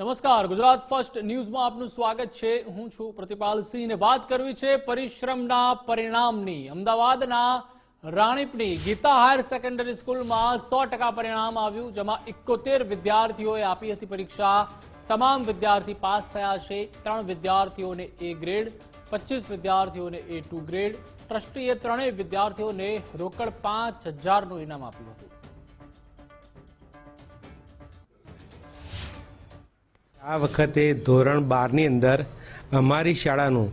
નમસ્કાર, ગુજરાત ફર્સ્ટ ન્યૂઝમાં આપનું સ્વાગત છે. હું છું પ્રતિપાલ સિંહને વાત કરવી છે પરિશ્રમના પરિણામની. અમદાવાદના રાણીપની ગીતા હાયર સેકન્ડરી સ્કૂલમાં સો પરિણામ આવ્યું, જેમાં એકોતેર વિદ્યાર્થીઓએ આપી હતી પરીક્ષા. તમામ વિદ્યાર્થી પાસ થયા છે. ત્રણ વિદ્યાર્થીઓને એ ગ્રેડ, પચીસ વિદ્યાર્થીઓને એ ટુ ગ્રેડ. ટ્રસ્ટીએ ત્રણેય વિદ્યાર્થીઓને રોકડ પાંચ હજારનું ઇનામ આપ્યું હતું. આ વખતે ધોરણ બારની અંદર અમારી શાળાનું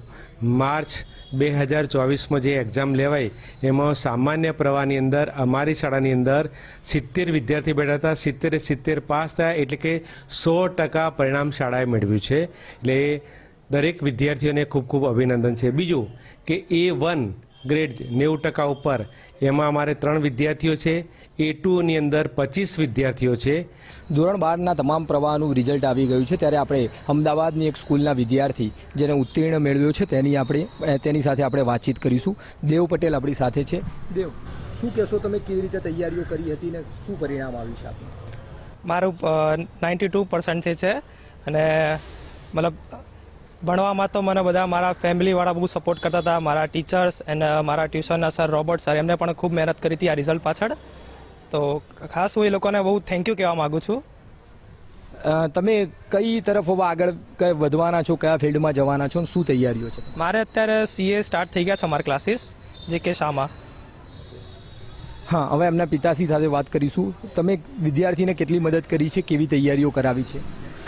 માર્ચ બે હજાર ચોવીસમાં જે એક્ઝામ લેવાય, એમાં સામાન્ય પ્રવાહની અંદર અમારી શાળાની અંદર સિત્તેર વિદ્યાર્થી બેઠા હતા. સિત્તેરે સિત્તેર પાસ થયા એટલે કે સો ટકા પરિણામ શાળાએ મેળવ્યું છે. એટલે દરેક વિદ્યાર્થીઓને ખૂબ ખૂબ અભિનંદન છે. બીજું કે એ વન ગ્રેડ નેવું ટકા ઉપર. એમાં અમારે ત્રણ વિદ્યાર્થીઓ છે એ ટુની અંદર પચીસ વિદ્યાર્થીઓ છે. ધોરણ બારના તમામ પ્રવાહનું રિઝલ્ટ આવી ગયું છે ત્યારે આપણે અમદાવાદની એક સ્કૂલના વિદ્યાર્થી જેને ઉત્તીર્ણ મેળવ્યો છે તેની આપણે તેની સાથે આપણે વાતચીત કરીશું. દેવ પટેલ આપણી સાથે છે. દેવ શું કહેશો તમે કેવી રીતે તૈયારીઓ કરી હતી ને શું પરિણામ આવ્યું છે આપણું મારું નાઇન્ટી ટુ પર્સન્ટ છે અને મતલબ ભણવામાં તો મને બધા મારા ફેમિલીવાળા બહુ સપોર્ટ કરતા હતા. મારા ટીચર્સ એન્ડ મારા ટ્યુશનના સર રોબર્ટ સર એમને પણ ખૂબ મહેનત કરી હતી આ રિઝલ્ટ પાછળ. તો ખાસ હું એ લોકોને બહુ થેન્ક યુ કહેવા માગું છું. તમે કઈ તરફ હવે આગળ કઈ વધવાના છો? કયા ફિલ્ડમાં જવાના છો? શું તૈયારીઓ છે? મારે અત્યારે સીએ સ્ટાર્ટ થઈ ગયા છે અમારા ક્લાસીસ જે કે શામાં હા હવે એમના પિતાશ્રી સાથે વાત કરીશું. તમે વિદ્યાર્થીને કેટલી મદદ કરી છે? કેવી તૈયારીઓ કરાવી છે?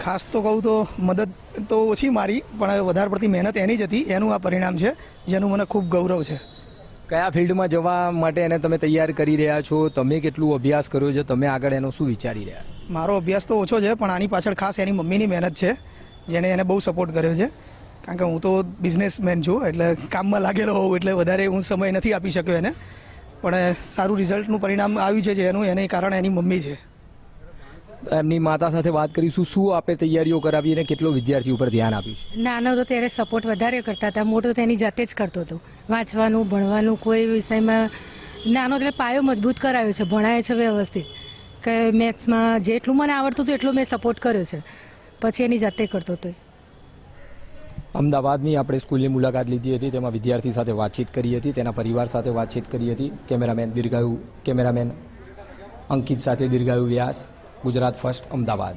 ખાસ તો કહું તો મદદ તો ઓછી મારી પણ વધારે પડતી મહેનત એની જ હતી એનું આ પરિણામ છે જેનું મને ખૂબ ગૌરવ છે. કયા ફિલ્ડમાં જવા માટે એને તમે તૈયાર કરી રહ્યા છો? તમે કેટલું અભ્યાસ કર્યો છે? તમે આગળ એનો શું વિચારી રહ્યા? મારો અભ્યાસ તો ઓછો છે પણ આની પાછળ ખાસ એની મમ્મીની મહેનત છે જેને એને બહુ સપોર્ટ કર્યો છે. કારણ કે હું તો બિઝનેસમેન છું એટલે કામમાં લાગેલો હોઉં એટલે વધારે હું સમય નથી આપી શક્યો એને. પણ સારું રિઝલ્ટનું પરિણામ આવ્યું છે જેનું એને કારણ એની મમ્મી છે. એમની માતા સાથે વાત કરીશું. શું આપે તૈયારીઓ કરાવી અને કેટલો વિદ્યાર્થી ઉપર ધ્યાન આપ્યું નાનો તો ત્યારે સપોર્ટ વધારે કરતા હતા. મોટો તો એની જાતે જ કરતો હતો. વાંચવાનું ભણવાનું કોઈ વિષયમાં નાનો એટલે પાયો મજબૂત કરાયો છે. ભણાય છે વ્યવસ્થિત. કે મેથ્સમાં જેટલું મને આવડતું હતું એટલું મેં સપોર્ટ કર્યો છે. પછી એની જાતે કરતો હતો અમદાવાદની આપણે સ્કૂલની મુલાકાત લીધી હતી. તેમાં વિદ્યાર્થી સાથે વાતચીત કરી હતી. તેના પરિવાર સાથે વાતચીત કરી હતી. કેમેરામેન દીર્ઘાયુ કેમેરામેન અંકિત સાથે દીર્ઘાયુ વ્યાસ ગુજરાત ફર્સ્ટ અમદાવાદ.